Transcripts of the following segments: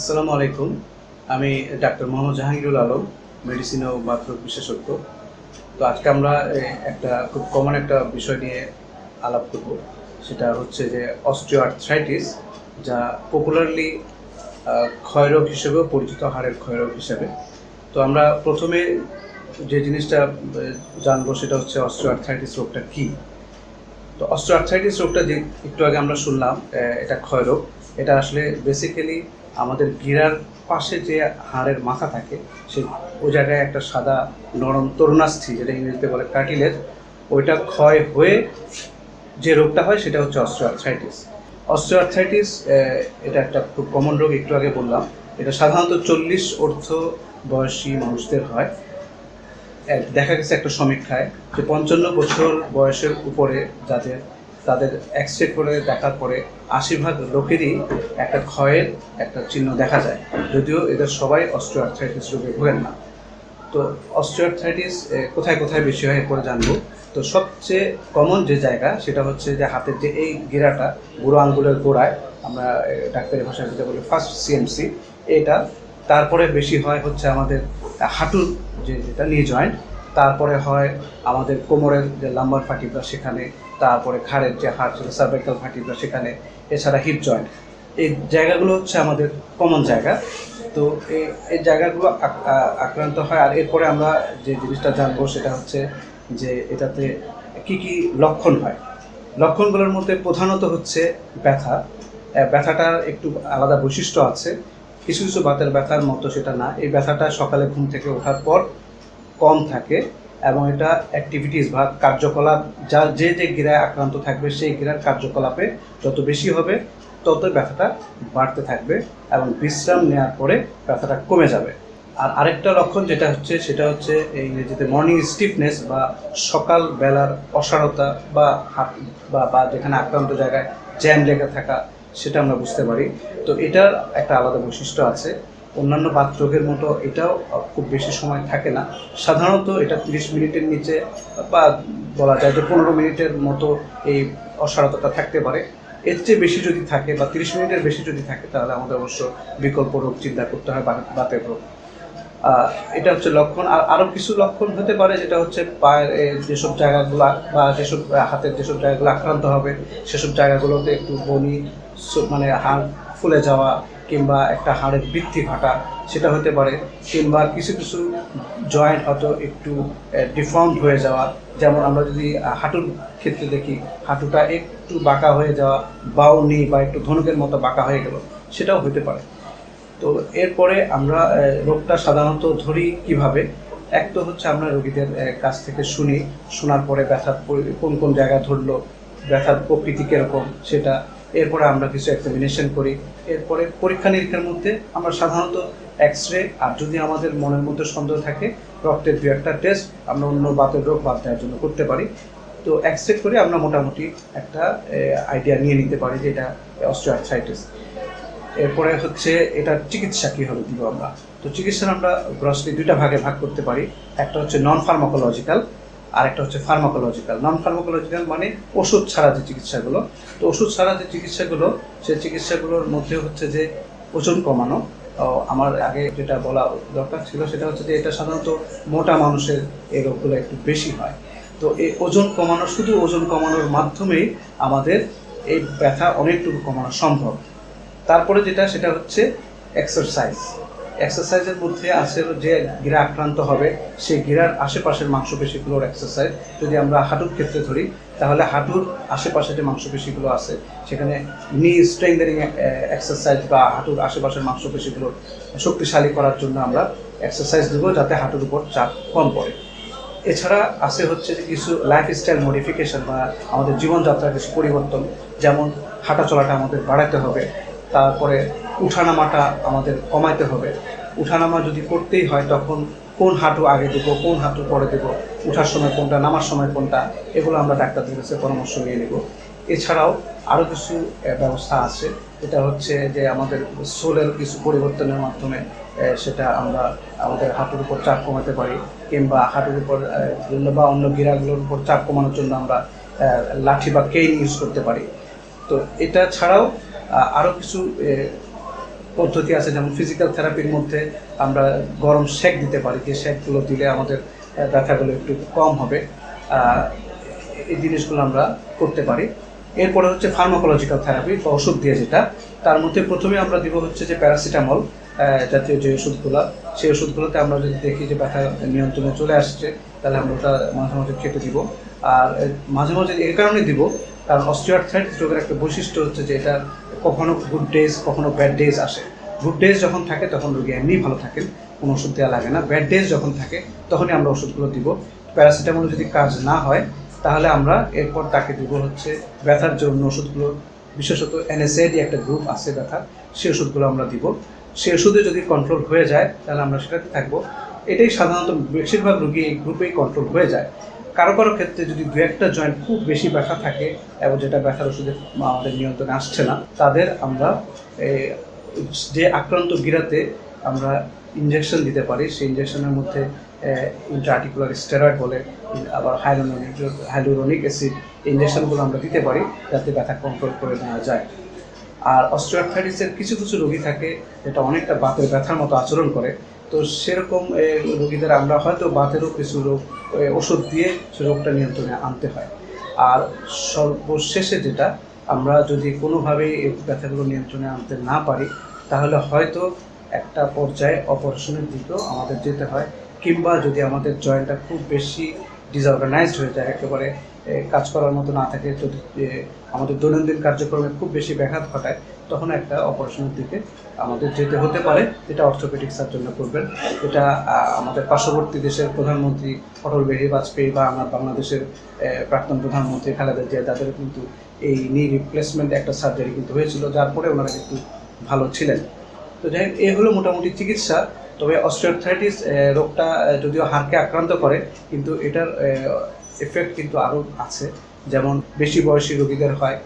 আসসালামু আলাইকুম। আমি ডাক্তার মোহাম্মদ জাহাঙ্গীরুল আলম, মেডিসিন ও বাথরুম বিশেষজ্ঞ। তো আজকে আমরা একটা খুব কমন একটা বিষয় নিয়ে আলাপ করব। সেটা হচ্ছে যে অস্টিওআর্থ্রাইটিস যা পপুলারলি ক্ষয়রোগ হিসেবেও পরিচিত, হাড়ের ক্ষয়রোগ হিসেবে। তো আমরা প্রথমে যে জিনিসটা জানব সেটা হচ্ছে অস্টিওআর্থ্রাইটিস রোগটা কী। তো অস্টিওআর্থ্রাইটিস রোগটা যে একটু আগে আমরা শুনলাম এটা ক্ষয়রোগ এটা আসলে বেসিক্যালি আমাদের গিরার পাশে যে হাড়ের মাথা থাকে, সেই ওই জায়গায় একটা সাদা নরম তরুণাস্থি যেটা ইংরেজিতে বলে কার্টিলেজ ওইটা ক্ষয় হয়ে যে রোগটা হয় সেটা হচ্ছে অস্টিওআর্থ্রাইটিস অস্টিওআর্থ্রাইটিস এটা একটা খুব কমন রোগ, একটু আগে বললাম। এটা সাধারণত চল্লিশ অর্থ বয়সী মানুষদের হয়। দেখা গেছে একটা সমীক্ষায় যে পঞ্চান্ন বছর বয়সের উপরে যাদের তাদের এক্স রে করে দেখার পরে আশি ভাগ লোকেরই একটা ক্ষয়ের একটা চিহ্ন দেখা যায়। যদিও এদের সবাই অস্ট্রোআর্থ্রাইটিস রোগে ভোগেন না। তো অস্ট্রোআর্থ্রাইটিস কোথায় কোথায় বেশি হয় এরপরে জানব। তো সবচেয়ে কমন যে জায়গা, সেটা হচ্ছে যে হাতের যে এই গিরাটা, বুড়ো আঙ্গুলের গোড়ায়, আমরা ডাক্তারি ভাষায় যেটা বলি ফার্স্ট সিএমসি এটা তারপরে বেশি হয় হচ্ছে আমাদের হাঁটুর যে যেটা নিয়ে জয়েন্ট তারপরে হয় আমাদের কোমরের যে লাম্বার ফাটিব্রা সেখানে তারপরে ঘাড়ের যে হাড় ছিল সার্ভাইকাল ফাটিব্রা সেখানে এছাড়া হিপ জয়েন্ট এই জায়গাগুলো হচ্ছে আমাদের কমন জায়গা। তো এই এই জায়গাগুলো আক্রান্ত হয়। আর এরপরে আমরা যে জিনিসটা জানব সেটা হচ্ছে যে এটাতে কি কি লক্ষণ হয়। লক্ষণগুলোর মধ্যে প্রধানত হচ্ছে ব্যথা। ব্যথাটার একটু আলাদা বৈশিষ্ট্য আছে। কিছু কিছু বাতের ব্যথার মতো সেটা না। এই ব্যথাটা সকালে ঘুম থেকে ওঠার পর কম থাকে। এবং এটা অ্যাক্টিভিটিস বা কার্যকলাপ যা যে যে গিরায় আক্রান্ত থাকবে, সেই গিরার কার্যকলাপে যত বেশি হবে, তত ব্যথাটা বাড়তে থাকবে এবং বিশ্রাম নেওয়ার পরে ব্যথাটা কমে যাবে। আর আরেকটা লক্ষণ যেটা হচ্ছে, সেটা হচ্ছে এই ইংরেজিতে মর্নিং স্টিফনেস বা সকাল বেলার অসারতা বা হাত বা বা যেখানে আক্রান্ত জায়গায় জ্যাম লেগে থাকা, সেটা আমরা বুঝতে পারি। তো এটার একটা আলাদা বৈশিষ্ট্য আছে। অন্যান্য বাতরোগের মতো এটাও খুব বেশি সময় থাকে না। সাধারণত এটা তিরিশ মিনিটের নিচে বা বলা যায় যে পনেরো মিনিটের মতো এই অসারতাটা থাকতে পারে। এর চেয়ে বেশি যদি থাকে বা তিরিশ মিনিটের বেশি যদি থাকে, তাহলে আমাদের অবশ্য বিকল্প রোগ চিন্তা করতে হয় বাতের রোগ। এটা হচ্ছে লক্ষণ। আর আরও কিছু লক্ষণ হতে পারে, যেটা হচ্ছে পায়ের যেসব জায়গাগুলো বা যেসব হাতের যেসব জায়গাগুলো আক্রান্ত হবে, সেসব জায়গাগুলোতে একটু বনি মানে হাড় ফুলে যাওয়া কিংবা একটা হাড়ের বৃদ্ধি ঘটা, সেটা হতে পারে, কিংবা কিছু কিছু জয়েন্ট হয়তো একটু ডিফর্মড হয়ে যাওয়া, যেমন আমরা যদি হাঁটুর ক্ষেত্রে দেখি, হাঁটুটা একটু বাঁকা হয়ে যাওয়া, বাউ বাউনি বা একটু ধনুকের মতো বাঁকা হয়ে গেল, সেটাও হতে পারে। তো এরপরে আমরা রোগটা সাধারণত ধরি কীভাবে? এক তো হচ্ছে আমরা রোগীদের কাছ থেকে শুনি, শোনার পরে ব্যথার কোন কোন জায়গায় ধরলো, ব্যথার প্রকৃতি কীরকম, সেটা এরপরে আমরা কিছু এক্সামিনেশন করি। এরপরে পরীক্ষা নিরীক্ষার মধ্যে আমরা সাধারণত এক্স রে আর যদি আমাদের মনের মধ্যে সন্দেহ থাকে, রক্তের দু একটা টেস্ট আমরা অন্য বাতের রোগ বাদ দেওয়ার জন্য করতে পারি। তো এক্স রে করে আমরা মোটামুটি একটা আইডিয়া নিয়ে নিতে পারি যে এটা অস্ট্রিয়ার্থাইটিস এরপরে হচ্ছে এটার চিকিৎসা কীভাবে দিব আমরা? তো চিকিৎসা আমরা গ্রসলি দুইটা ভাগে ভাগ করতে পারি। একটা হচ্ছে নন ফার্মাকোলজিক্যাল আর একটা হচ্ছে ফার্মাকোলজিক্যাল নন ফার্মাকোলজিক্যাল মানে ওষুধ ছাড়া যে চিকিৎসাগুলো। তো ওষুধ ছাড়া যে চিকিৎসাগুলো, সেই চিকিৎসাগুলোর মধ্যে হচ্ছে যে ওজন কমানো। আমার আগে যেটা বলা দরকার ছিল সেটা হচ্ছে যে এটা সাধারণত মোটা মানুষের এই রোগগুলো একটু বেশি হয়। তো এই ওজন কমানো, শুধু ওজন কমানোর মাধ্যমেই আমাদের এই ব্যথা অনেকটুকু কমানো সম্ভব। তারপরে যেটা, সেটা হচ্ছে এক্সারসাইজ এক্সারসাইজের মধ্যে আছে যে গিরা আক্রান্ত হবে, সেই গিরার আশেপাশের মাংসপেশিগুলোর এক্সারসাইজ যদি আমরা হাঁটুর ক্ষেত্রে ধরি, তাহলে হাঁটুর আশেপাশে যে মাংসপেশিগুলো আছে, সেখানে নি স্ট্রেংথেনিং এক্সারসাইজ বা হাঁটুর আশেপাশের মাংসপেশিগুলো শক্তিশালী করার জন্য আমরা এক্সারসাইজ দেবো যাতে হাঁটুর উপর চাপ কম পড়ে। এছাড়া আছে হচ্ছে যে কিছু লাইফস্টাইল মডিফিকেশন বা আমাদের জীবনযাত্রার কিছু পরিবর্তন, যেমন হাঁটা চলাটা আমাদের বাড়াতে হবে, তারপরে উঠানামাটা আমাদের কমাইতে হবে উঠানামা যদি করতেই হয়, তখন কোন হাঁটু আগে দেবো, কোন হাঁটু পরে দেবো, উঠার সময় কোনটা, নামার সময় কোনটা, এগুলো আমরা ডাক্তারদের কাছে পরামর্শ নিয়ে নেব। এছাড়াও আরও কিছু ব্যবস্থা আছে। এটা হচ্ছে যে আমাদের সোলের কিছু পরিবর্তনের মাধ্যমে সেটা আমরা আমাদের হাঁটুর উপর চাপ কমাতে পারি, কিংবা হাঁটুর উপর বা অন্য গিরাগুলোর উপর চাপ কমানোর জন্য আমরা লাঠি বা কেইন ইউজ করতে পারি। তো এটা ছাড়াও আরও কিছু পদ্ধতি আছে, যেমন ফিজিক্যাল থেরাপির মধ্যে আমরা গরম শেক দিতে পারি। যে শেকগুলো দিলে আমাদের ব্যথাগুলো একটু কম হবে। এই জিনিসগুলো আমরা করতে পারি। এরপরে হচ্ছে ফার্মাকোলজিক্যাল থেরাপি বা ওষুধ দিয়ে যেটা। তার মধ্যে প্রথমে আমরা দিব হচ্ছে যে প্যারাসিটামল জাতীয় যে ওষুধগুলো, সেই ওষুধগুলোতে আমরা যদি দেখি যে ব্যথা নিয়ন্ত্রণে চলে আসছে, তাহলে আমরা ওটা মাঝে মাঝে খেতে দিব। আর, মাঝে মাঝে এই কারণে দিব কারণ অস্ট্রিয়ার্থাইটিস রোগের একটা বৈশিষ্ট্য হচ্ছে যে এটা কখনো গুড ডেজ কখনো ব্যাড ডেজ আসে। গুড ডেজ যখন থাকে তখন রোগী এমনিই ভালো থাকেন, কোনো ওষুধ দেওয়া লাগে না। ব্যাড ডেজ যখন থাকে তখনই আমরা ওষুধগুলো দিব। প্যারাসিটামল যদি কাজ না হয়, তাহলে আমরা এরপর তাকে দিব হচ্ছে ব্যথার জন্য ওষুধগুলো। বিশেষত এনএসএডি একটা গ্রুপ আছে ব্যথার সেই ওষুধগুলো আমরা দিব। সেই ওষুধে যদি কন্ট্রোল হয়ে যায়, তাহলে আমরা সেটাতে থাকব। এটাই সাধারণত বেশিরভাগ রোগী এই গ্রুপেই কন্ট্রোল হয়ে যায়। কারও কারও ক্ষেত্রে যদি দু একটা জয়েন্ট খুব বেশি ব্যথা থাকে এবং যেটা ব্যথার ওষুধে আমাদের নিয়ন্ত্রণে আসছে না, তাদের আমরা যে আক্রান্ত গিরাতে আমরা ইঞ্জেকশন দিতে পারি, সেই ইনজেকশনের মধ্যে ইন্ট্রাআর্টিকুলার স্টেরয়েড বলে, আবার হাইলোরনিক হাইলোরনিক অ্যাসিড ইঞ্জেকশনগুলো আমরা দিতে পারি যাতে ব্যথা কন্ট্রোল করে নেওয়া যায়। আর অস্ট্রিওআর্থাইটিসের কিছু কিছু রোগী থাকে যেটা অনেকটা বাতের ব্যথার মতো আচরণ করে তো সেরকম রোগীদের আমরা হয়তো বাতেরও কিছু রোগ ওষুধ দিয়ে সে রোগটা নিয়ন্ত্রণে আনতে হয়। আর সর্বশেষে যেটা, আমরা যদি কোনোভাবেই ব্যথাগুলো নিয়ন্ত্রণে আনতে না পারি, তাহলে হয়তো একটা পর্যায়ে অপারেশনের দিকেও আমাদের যেতে হয়, কিংবা যদি আমাদের জয়েন্টটা খুব বেশি ডিসঅর্গানাইজড হয়ে যায়, একেবারে কাজ করার মতো না থাকে, যদি আমাদের দৈনন্দিন কার্যক্রমে খুব বেশি ব্যাঘাত ঘটায় তখন একটা অপারেশনের দিকে আমাদের যেতে হতে পারে। যেটা অর্থোপেডিক জন্য করবেন। এটা আমাদের পার্শ্ববর্তী দেশের প্রধানমন্ত্রী অটল বিহারী বাজপেয়ী বা আমার বাংলাদেশের প্রাক্তন প্রধানমন্ত্রী খালেদা জিয়া তাদের কিন্তু এই নি রিপ্লেসমেন্ট একটা সার্জারি কিন্তু হয়েছিল যার পরে ওনারা কিন্তু ভালো ছিলেন। তো যাই হোক, এই হলো মোটামুটি চিকিৎসা। তবে অস্ট্রিওথাইটিস রোগটা যদিও হাড়কে আক্রান্ত করে কিন্তু এটার এফেক্ট কিন্তু আরও আছে। যেমন বেশি বয়সী রোগীদের হয়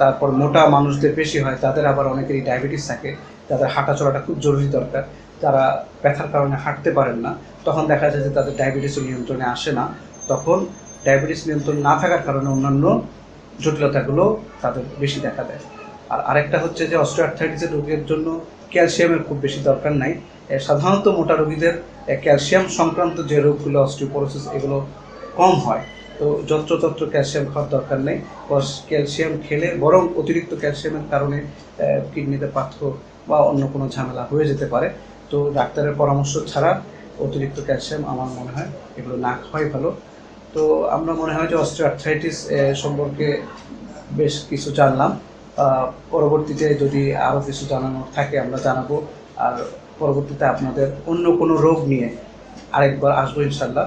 তারপর মোটা মানুষদের বেশি হয়, তাদের আবার অনেকেরই ডায়াবেটিস থাকে, তাদের হাঁটা চলাটা খুব জরুরি দরকার। তারা ব্যথার কারণে হাঁটতে পারেন না, তখন দেখা যায় যে তাদের ডায়াবেটিসও নিয়ন্ত্রণে আসে না। তখন ডায়াবেটিস নিয়ন্ত্রণ না থাকার কারণে অন্যান্য জটিলতাগুলো তাদের বেশি দেখা দেয়। আর আরেকটা হচ্ছে যে অস্ট্রিওআর্থাইটিসের রোগের জন্য ক্যালসিয়ামের খুব বেশি দরকার নাই। সাধারণত মোটা রোগীদের ক্যালসিয়াম সংক্রান্ত যে রোগগুলো অস্টিওপোরোসিস এগুলো কম হয়। যত্রতত্র ক্যালসিয়াম খাওয়ার দরকার নেই ক্যালসিয়াম খেলে বরং অতিরিক্ত ক্যালসিয়ামের কারণে কিডনিতে পাথর বা অন্য কোনো ঝামেলা হয়ে যেতে পারে। তো ডাক্তারের পরামর্শ ছাড়া অতিরিক্ত ক্যালসিয়াম আমার মনে হয় এগুলো না খাওয়াই ভালো। তো আমরা মনে হয় যে অস্ট্রিওআর্থ্রাইটিস সম্পর্কে বেশ কিছু জানলাম। পরবর্তীতে যদি আরও কিছু জানানোর থাকে আমরা জানাব। আর পরবর্তীতে আপনাদের অন্য কোনো রোগ নিয়ে আরেকবার আসব ইনশাল্লাহ